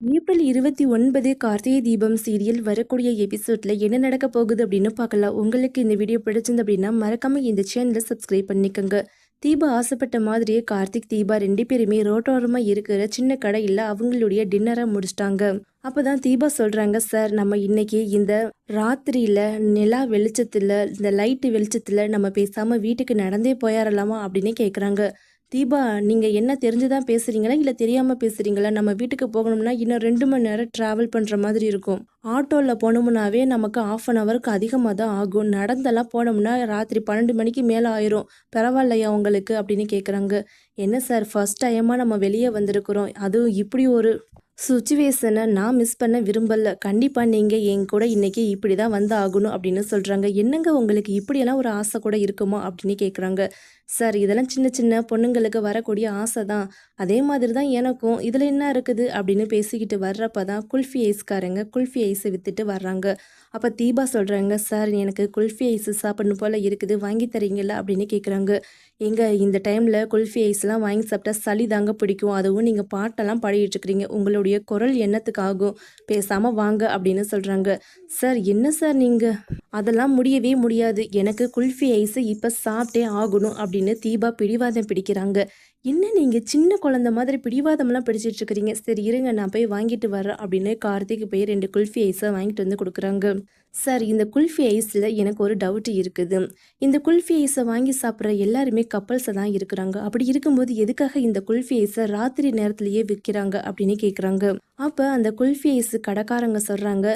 April இருபத்தி ஒன்பது Karthigai Deepam serial வரக்கூடிய எபிசோட்ல என்ன நடக்க போகுது அப்படின்னு பார்க்கலாம். உங்களுக்கு இந்த வீடியோ பிடிச்சிருந்து அப்படின்னா மறக்காம இந்த சேனலை சப்ஸ்கிரைப் பண்ணிக்கோங்க. தீபா ஆசைப்பட்ட மாதிரியே கார்த்திக் தீபா ரெண்டு பேருமே ரோட்டோரமாக இருக்கிற சின்ன கடையில் அவங்களுடைய டின்னரை முடிச்சிட்டாங்க. அப்போதான் தீபா சொல்கிறாங்க சார் நம்ம இன்னைக்கு இந்த ராத்திரியில் நிலா வெளிச்சத்தில் இந்த லைட்டு வெளிச்சத்தில் நம்ம பேசாமல் வீட்டுக்கு நடந்தே போயிடலாமா அப்படின்னு கேட்குறாங்க தீபா நீங்கள் என்ன தெரிஞ்சு தான் பேசுகிறீங்களா இல்லை தெரியாமல் பேசுகிறீங்களா நம்ம வீட்டுக்கு போகணும்னா இன்னும் ரெண்டு மணி நேரம் ட்ராவல் பண்ணுற மாதிரி இருக்கும். ஆட்டோவில் போனோம்னாவே நமக்கு ஆஃப் அன் ஹவருக்கு அதிகமாக தான் ஆகும். நடந்தெல்லாம் போனோம்னா ராத்திரி பன்னெண்டு மணிக்கு மேலே ஆயிரும். பரவாயில்லையா உங்களுக்கு? அப்படின்னு கேட்குறாங்க என்ன சார் ஃபஸ்ட் டைமாக நம்ம வெளியே வந்திருக்கிறோம். அதுவும் இப்படி ஒரு சுச்சுவேஷனை நான் மிஸ் பண்ண விரும்பல. கண்டிப்பாக நீங்கள் என் கூட இன்றைக்கி இப்படி தான் வந்து ஆகணும் அப்படின்னு சொல்கிறாங்க என்னங்க உங்களுக்கு இப்படியெல்லாம் ஒரு ஆசை கூட இருக்குமா அப்படின்னு கேட்குறாங்க சார் இதெல்லாம் சின்ன சின்ன பொண்ணுங்களுக்கு வரக்கூடிய ஆசை தான் அதே மாதிரி தான் எனக்கும். இதில் என்ன இருக்குது அப்படின்னு பேசிக்கிட்டு வர்றப்ப தான் குல்ஃபி ஐஸ்காரங்க குல்ஃபி ஐஸை விற்றுட்டு வர்றாங்க. அப்போ தீபா சொல்கிறாங்க சார் எனக்கு குல்ஃபி ஐஸ் சாப்பிடணும் போல் இருக்குது. வாங்கி தரீங்களா அப்படின்னு கேட்குறாங்க எங்கள் இந்த டைமில் குல்ஃபி ஐஸ்லாம் வாங்கி சாப்பிட்டா சளி தாங்க பிடிக்கும். அதுவும் நீங்கள் பாட்டெல்லாம் பாடிட்டுருக்கிறீங்க உங்களுடைய குரல் என்னத்துக்காகும்? பேசாமல் வாங்க அப்படின்னு சொல்கிறாங்க சார் என்ன சார் நீங்கள் அதெல்லாம் முடியவே முடியாது. எனக்கு குல்ஃபி ஐஸை இப்போ சாப்பிட்டே ஆகணும் அப்படின்னு தீபா பிடிவாதம் பிடிக்கிறாங்க. என்ன நீங்கள் சின்ன குழந்த மாதிரி பிடிவாதம்லாம் பிடிச்சிட்டு இருக்கிறீங்க சரி இருங்க நான் போய் வாங்கிட்டு வரேன் அப்படின்னு கார்த்திக் போய் ரெண்டு குல்ஃபி ஐஸை வாங்கிட்டு வந்து கொடுக்குறாங்க. சார் இந்த குல்ஃபி ஐஸில் எனக்கு ஒரு டவுட் இருக்குது. இந்த குல்ஃபி ஐஸை வாங்கி சாப்பிட்ற எல்லாருமே கப்பல்ஸை தான் இருக்கிறாங்க. அப்படி இருக்கும்போது எதுக்காக இந்த குல்ஃபி ஐஸை ராத்திரி நேரத்துலையே விற்கிறாங்க அப்படின்னு கேட்குறாங்க அப்போ அந்த குல்ஃபி ஐஸ் கடைக்காரங்க சொல்கிறாங்க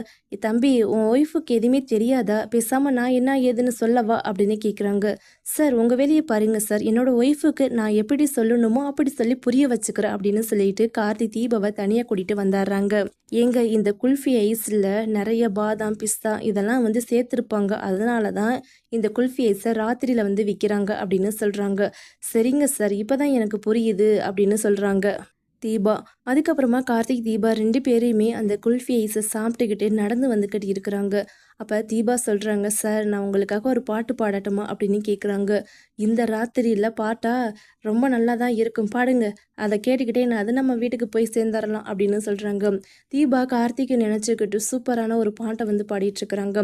தம்பி உன் ஒய்ஃபுக்கு எதுவுமே தெரியாதா? பேசாமல் நான் என்ன ஏதுன்னு சொல்லவா? அப்படின்னு கேட்குறாங்க சார் உங்கள் வேலையை பாருங்க சார். என்னோட ஒய்ஃபுக்கு நான் எப்படி சொல்லணுமோ அப்படி சொல்லி புரிய வச்சுக்கிறேன் அப்படின்னு சொல்லிட்டு கார்த்தி தீபாவை தனியாக கூட்டிகிட்டு வந்துடுறாங்க எங்க இந்த குல்ஃபி ஐஸில் நிறைய பாதாம் பிஸ்தா இதெல்லாம் வந்து சேர்த்துருப்பாங்க. அதனால தான் இந்த குல்ஃபி ஐஸை ராத்திரியில் வந்து விற்கிறாங்க அப்படின்னு சொல்கிறாங்க சரிங்க சார். இப்போ தான் எனக்கு புரியுது அப்படின்னு சொல்கிறாங்க தீபா. அதுக்கப்புறமா கார்த்திக் தீபா ரெண்டு பேரையுமே அந்த குல்ஃபி ஐஸை சாப்பிட்டுக்கிட்டு நடந்து வந்துக்கிட்டு இருக்கிறாங்க அப்போ தீபா சொல்கிறாங்க சார் நான் உங்களுக்காக ஒரு பாட்டு பாடட்டுமா? அப்படின்னு கேட்குறாங்க இந்த ராத்திரியில் பாட்டா ரொம்ப நல்லா தான் இருக்கும். பாடுங்க. அதை கேட்டுக்கிட்டே நான் அது நம்ம வீட்டுக்கு போய் சேர்ந்துடலாம் அப்படின்னு சொல்கிறாங்க தீபா கார்த்திகை நினச்சிக்கிட்டு சூப்பரான ஒரு பாட்டை வந்து பாடிட்டுருக்குறாங்க.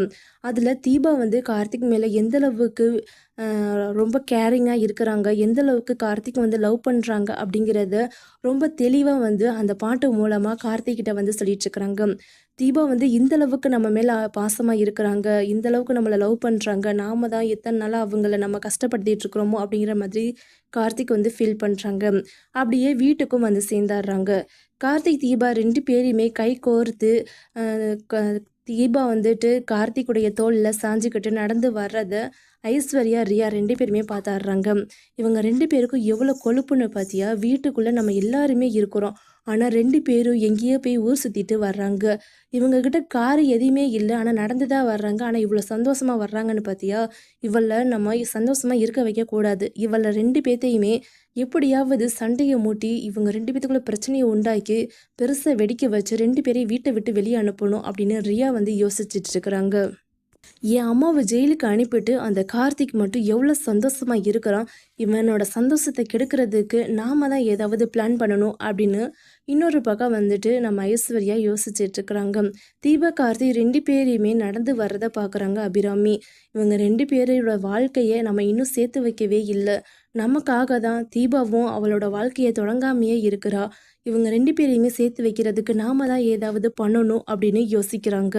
அதில் தீபா வந்து கார்த்திக் மேலே எந்தளவுக்கு ரொம்ப கேரிங்காக இருக்கிறாங்க எந்தளவுக்கு கார்த்திக் வந்து லவ் பண்ணுறாங்க அப்படிங்கிறத ரொம்ப தெளிவாக வந்து அந்த பாட்டு மூலமாக கார்த்திகிட்ட வந்து சொல்லிட்டுருக்குறாங்க. தீபா வந்து இந்த அளவுக்கு நம்ம மேலே பாசமாக இருக்கிறாங்க இந்த அளவுக்கு நம்மளை லவ் பண்ணுறாங்க நாம தான் எத்தனை நாளாக அவங்கள நம்ம கஷ்டப்படுத்திட்டு இருக்கிறோமோ அப்படிங்கிற மாதிரி கார்த்திக் வந்து ஃபீல் பண்ணுறாங்க அப்படியே வீட்டுக்கும் வந்து சேர்ந்தாடுறாங்க. கார்த்திக் தீபா ரெண்டு பேரையுமே கை கோர்த்து தீபா வந்துட்டு கார்த்திக்குடைய தோளில் சாஞ்சிக்கிட்டு நடந்து வர்றதை ஐஸ்வர்யா ரியா ரெண்டு பேருமே பார்த்தாடுறாங்க. இவங்க ரெண்டு பேருக்கும் எவ்வளோ கொழுப்புன்னு பார்த்தியா வீட்டுக்குள்ளே நம்ம எல்லாருமே இருக்கிறோம். ஆனால் ரெண்டு பேரும் எங்கேயோ போய் ஊர் சுற்றிட்டு வர்றாங்க. இவங்கக்கிட்ட காரு எதுவுமே இல்லை. ஆனால் நடந்து தான் வர்றாங்க. ஆனால் இவ்வளோ சந்தோஷமாக வர்றாங்கன்னு பார்த்தியா இவளை நம்ம சந்தோஷமாக இருக்க வைக்கக்கூடாது இவளை ரெண்டு பேர்த்தையுமே எப்படியாவது சண்டையை மூட்டி இவங்க ரெண்டு பேத்துக்குள்ள பிரச்சனையை உண்டாக்கி பெருசாக வெடிக்க வச்சு ரெண்டு பேரையும் வீட்டை விட்டு வெளியே அனுப்பணும் அப்படின்னு ரியா வந்து யோசிச்சுட்டு இருக்கிறாங்க. என் அம்மாவை ஜெயிலுக்கு அனுப்பிட்டு அந்த கார்த்திக் மட்டும் எவ்வளோ சந்தோஷமாக இருக்கிறான். இவனோட சந்தோஷத்தை கெடுக்கிறதுக்கு நாம தான் ஏதாவது பிளான் பண்ணணும் அப்படின்னு இன்னொரு பக்கம் வந்துட்டு நம்ம ஐஸ்வர்யா யோசிச்சுட்டு இருக்கிறாங்க. தீப கார்த்தி ரெண்டு பேரையுமே நடந்து வர்றதை பார்க்குறாங்க அபிராமி. இவங்க ரெண்டு பேரோட வாழ்க்கையை நம்ம இன்னும் சேர்த்து வைக்கவே இல்லை. நமக்காக தான் தீபாவும் அவளோட வாழ்க்கையை தொடங்காமையே இருக்கிறா. இவங்க ரெண்டு பேரையுமே சேர்த்து வைக்கிறதுக்கு நாம தான் ஏதாவது பண்ணணும் அப்படின்னு யோசிக்கிறாங்க.